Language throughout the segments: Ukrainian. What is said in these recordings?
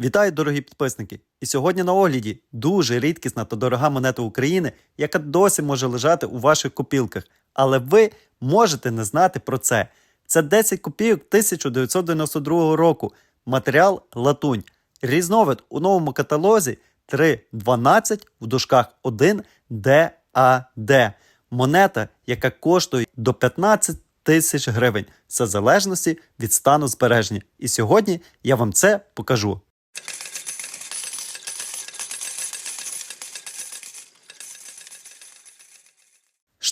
Вітаю, дорогі підписники! І сьогодні на огляді дуже рідкісна та дорога монета України, яка досі може лежати у ваших копілках. Але ви можете не знати про це. Це 10 копійок 1992 року. Матеріал латунь. Різновид у новому каталозі 3.12 в дужках 1 ДАД. Монета, яка коштує до 15 тисяч гривень. Це в залежності від стану збереження. І сьогодні я вам це покажу.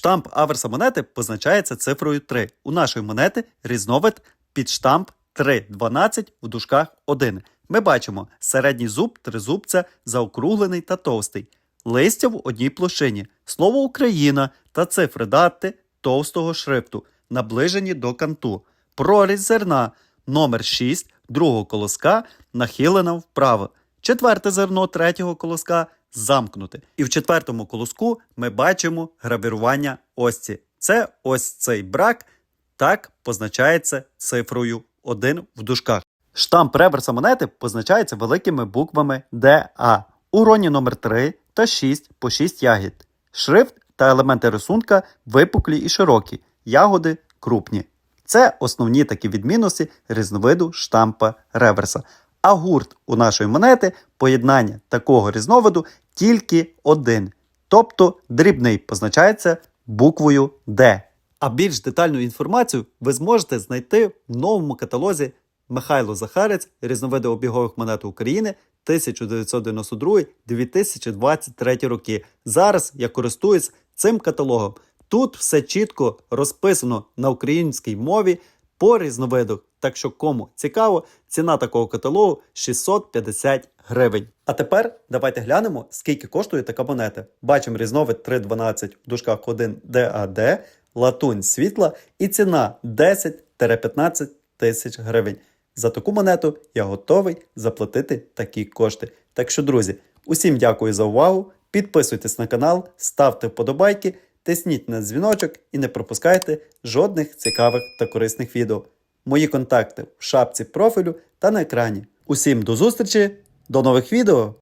Штамп аверса монети позначається цифрою 3. У нашої монети різновид під штамп 3.12 в дужках 1. Ми бачимо середній зуб тризубця заокруглений та товстий. Листя в одній площині, слово Україна та цифри дати товстого шрифту, наближені до канту. Прорізь зерна номер 6 другого колоска нахилена вправо. Четверте зерно третього колоска замкнуте. І в четвертому колоску ми бачимо гравірування осці. Це ось цей брак, так позначається цифрою 1 в дужках. Штамп реверса монети позначається великими буквами ДА. У роні номер 3 та 6 по 6 ягід. Шрифт та елементи рисунка випуклі і широкі, ягоди крупні. Це основні такі відмінності різновиду штампа реверса. А гурт у нашої монети поєднання такого різновиду тільки один. Тобто дрібний позначається буквою Д. А більш детальну інформацію ви зможете знайти в новому каталозі Михайло Захарець різновиди обігових монет України 1992-2023 роки. Зараз я користуюсь цим каталогом. Тут все чітко розписано на українській мові по різновидах. Так що кому цікаво, ціна такого каталогу 650 гривень. А тепер давайте глянемо, скільки коштує така монета. Бачимо різновид 312 в дужках 1 ДАД, латунь світла і ціна 10-15 тисяч гривень. За таку монету я готовий заплатити такі кошти. Так що, друзі, усім дякую за увагу. Підписуйтесь на канал, ставте вподобайки, тисніть на дзвіночок і не пропускайте жодних цікавих та корисних відео. Мої контакти в шапці профілю та на екрані. Усім до зустрічі, до нових відео!